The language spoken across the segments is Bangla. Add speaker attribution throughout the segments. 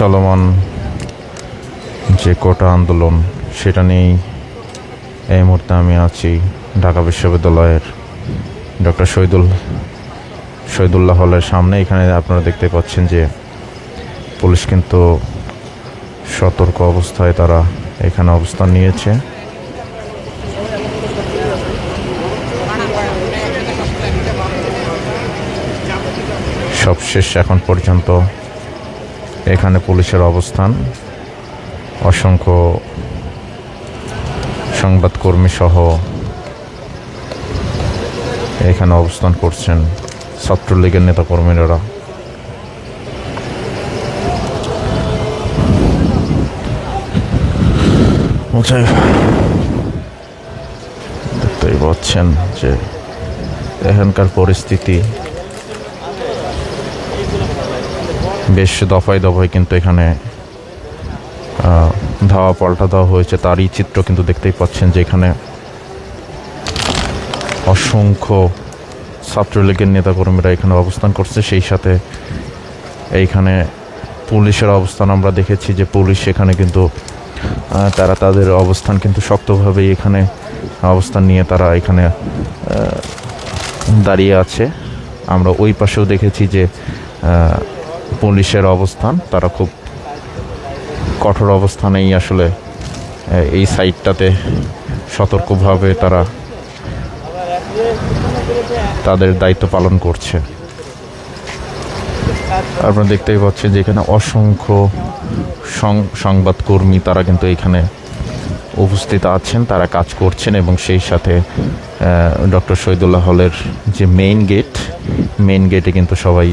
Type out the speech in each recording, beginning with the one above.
Speaker 1: চলমান যে কোটা আন্দোলন, সেটা নিয়েই এই মুহূর্তে আমি আছি ঢাকা বিশ্ববিদ্যালয়ের ডক্টর শহীদুল, শহীদুল্লাহ হলের সামনে। এখানে আপনারা দেখতে পাচ্ছেন যে পুলিশ কিন্তু সতর্ক অবস্থায় তারা এখানে অবস্থান নিয়েছে। সবশেষ এখন পর্যন্ত এখানে পুলিশের অবস্থান। অসংখ্য সংবাদকর্মী সহ এখানে অবস্থান করছেন ছাত্রলীগের নেতাকর্মীরা। দেখতেই পাচ্ছেন যে এখানকার পরিস্থিতি বেশ দফায় দফায় কিন্তু এখানে ধাওয়া পাল্টা দেওয়া হয়েছে। তারই চিত্র কিন্তু দেখতেই পাচ্ছেন যে এখানে অসংখ্য ছাত্রলীগের নেতাকর্মীরা এখানে অবস্থান করছে। সেই সাথে এইখানে পুলিশের অবস্থান আমরা দেখেছি যে পুলিশ এখানে কিন্তু তারা তাদের অবস্থান কিন্তু শক্তভাবেই এখানে অবস্থান নিয়ে তারা এখানে দাঁড়িয়ে আছে। আমরা ওই পাশেও দেখেছি যে পুলিশের অবস্থান, তারা খুব কঠোর অবস্থানেই আসলে এই সাইডটাতে সতর্কভাবে তারা তাদের দায়িত্ব পালন করছে। আপনারা দেখতেই পাচ্ছেন যে এখানে অসংখ্য সংবাদকর্মী তারা কিন্তু এখানে উপস্থিত আছেন, তারা কাজ করছেন এবং সেই সাথে ডক্টর শহীদুল্লাহ হলের যে মেইন গেট মেইন গেটে কিন্তু সবাই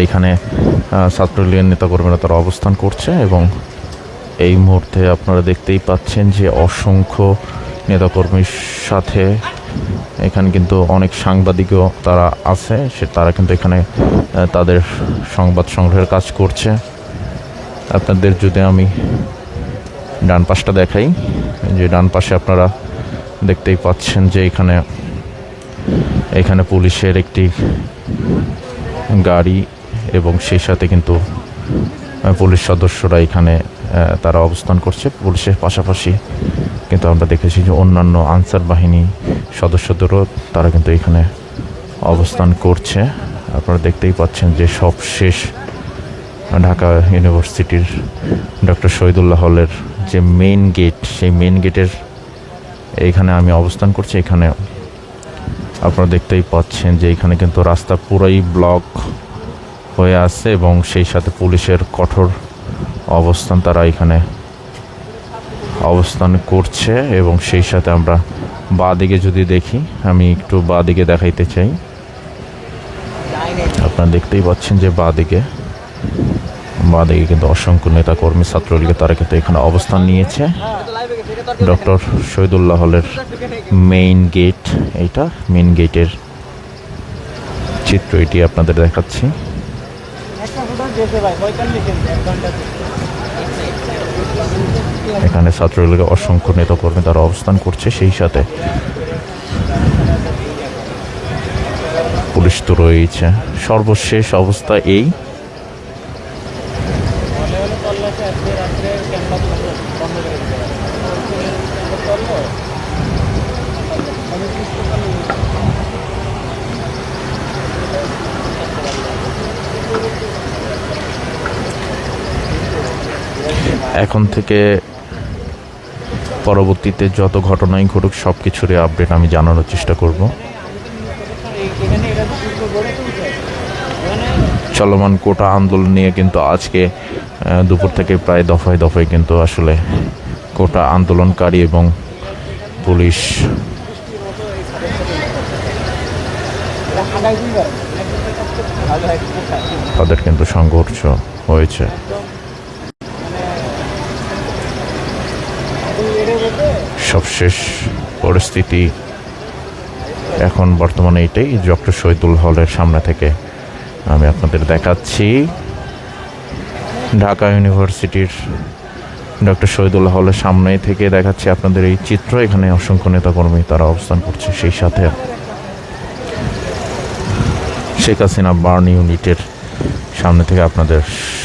Speaker 1: এইখানে ছাত্রলীগের নেতাকর্মীরা তারা অবস্থান করছে এবং এই মুহূর্তে আপনারা দেখতেই পাচ্ছেন যে অসংখ্য নেতাকর্মীর সাথে এখানে কিন্তু অনেক সাংবাদিকও তারা আছে। সে তারা কিন্তু এখানে তাদের সংবাদ সংগ্রহের কাজ করছে। আপনাদের যদি আমি ডান পাশটা দেখাই, যে ডান পাশে আপনারা দেখতেই পাচ্ছেন যে এখানে এখানে পুলিশের একটি গাড়ি এবং সেই সাথে কিন্তু পুলিশ সদস্যরা এখানে তারা অবস্থান করছে। পুলিশের পাশাপাশি কিন্তু আমরা দেখেছি যে অন্যান্য আনসার বাহিনী সদস্যদেরও তারা কিন্তু এখানে অবস্থান করছে। আপনারা দেখতেই পাচ্ছেন যে সব শেষ ঢাকা ইউনিভার্সিটির ডক্টর শহীদুল্লাহ হলের যে মেইন গেট সেই মেইন গেটের এইখানে আমি অবস্থান করছি। এখানে আপনারা দেখতেই পাচ্ছেন যে এখানে কিন্তু রাস্তা পুরাই ব্লক হয়ে আছে এবং সেই সাথে পুলিশের কঠোর অবস্থান তারা এখানে অবস্থান করছে এবং সেই সাথে আমরা বাঁ দিকে যদি দেখি, আমি একটু বাঁ দিকে দেখাইতে চাই। আপনারা দেখতেই পাচ্ছেন যে বাঁ দিকে বাঁ দিকে কিন্তু অসংখ্য নেতাকর্মী, ছাত্রলীগের তারা কিন্তু এখানে অবস্থান নিয়েছে। ডক্টর শহীদুল্লাহ হলের মেইন গেট এইটা মেইন গেটের চিত্র এটি আপনাদের দেখাচ্ছি। এখানে ছাত্রলীগের অসংখ্য নেতাকর্মী তারা অবস্থান করছে, সেই সাথে পুলিশ তো রয়েছে। সর্বশেষ অবস্থা এই। এখন থেকে পরবর্তীতে যত ঘটনাই ঘটুক সব কিছুরই আপডেট আমি জানানোর চেষ্টা করব। চলমান কোটা আন্দোলন নিয়ে কিন্তু আজকে দুপুর থেকে প্রায় দফায় দফায় কিন্তু আসলে কোটা আন্দোলনকারী এবং পুলিশ তাদের কিন্তু সংঘর্ষ হয়েছে। সবশেষ পরিস্থিতি এখন বর্তমানে এটাই ডক্টর শহীদুল হলের সামনে থেকে আমি আপনাদের দেখাচ্ছি। ঢাকা ইউনিভার্সিটির ডক্টর শহীদুল হলের সামনে থেকে দেখাচ্ছি আপনাদের এই চিত্র। এখানে অসংখ্য নেতাকর্মী তারা অবস্থান করছে সেই সাথে। শেখ হাসিনা বার্ন ইউনিটের সামনে থেকে আপনাদের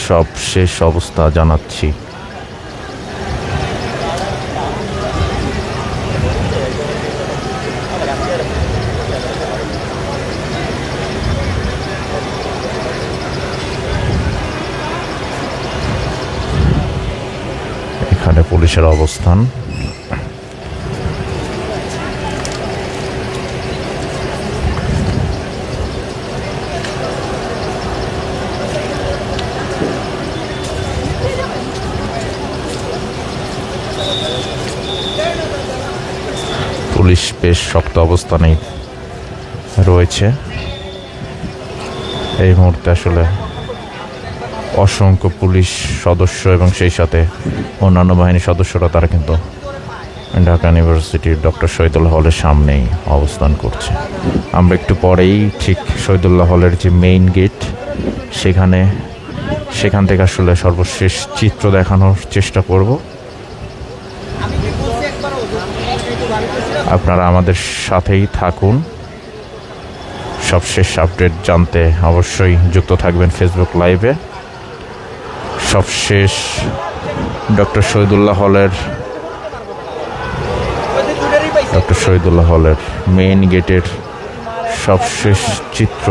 Speaker 1: সব শেষ অবস্থা জানাচ্ছি। পুলিশের অবস্থান। পুলিশ বেশ শক্ত অবস্থানেই রয়েছে। এই মুহূর্তে আসলে অসংখ্য পুলিশ সদস্য এবং সেই সাথে অন্যান্য বাহিনীর সদস্যরা, তারা কিন্তু ঢাকা ইউনিভার্সিটির ডক্টর শহীদুল্লাহ হলের সামনেই অবস্থান করছে। আমরা একটু পরেই ঠিক শহীদুল্লাহ হলের যে মেইন গেট সেখানে, সেখান থেকে আসলে সর্বশেষ চিত্র দেখানোর চেষ্টা করব। আপনারা আমাদের সাথেই থাকুন। সবশেষ আপডেট জানতে অবশ্যই যুক্ত থাকবেন ফেসবুক লাইভে সবশেষ ডক্টর শহীদুল্লাহ হলের ডক্টর শহীদুল্লাহ হলের মেইন গেটের সবশেষ চিত্র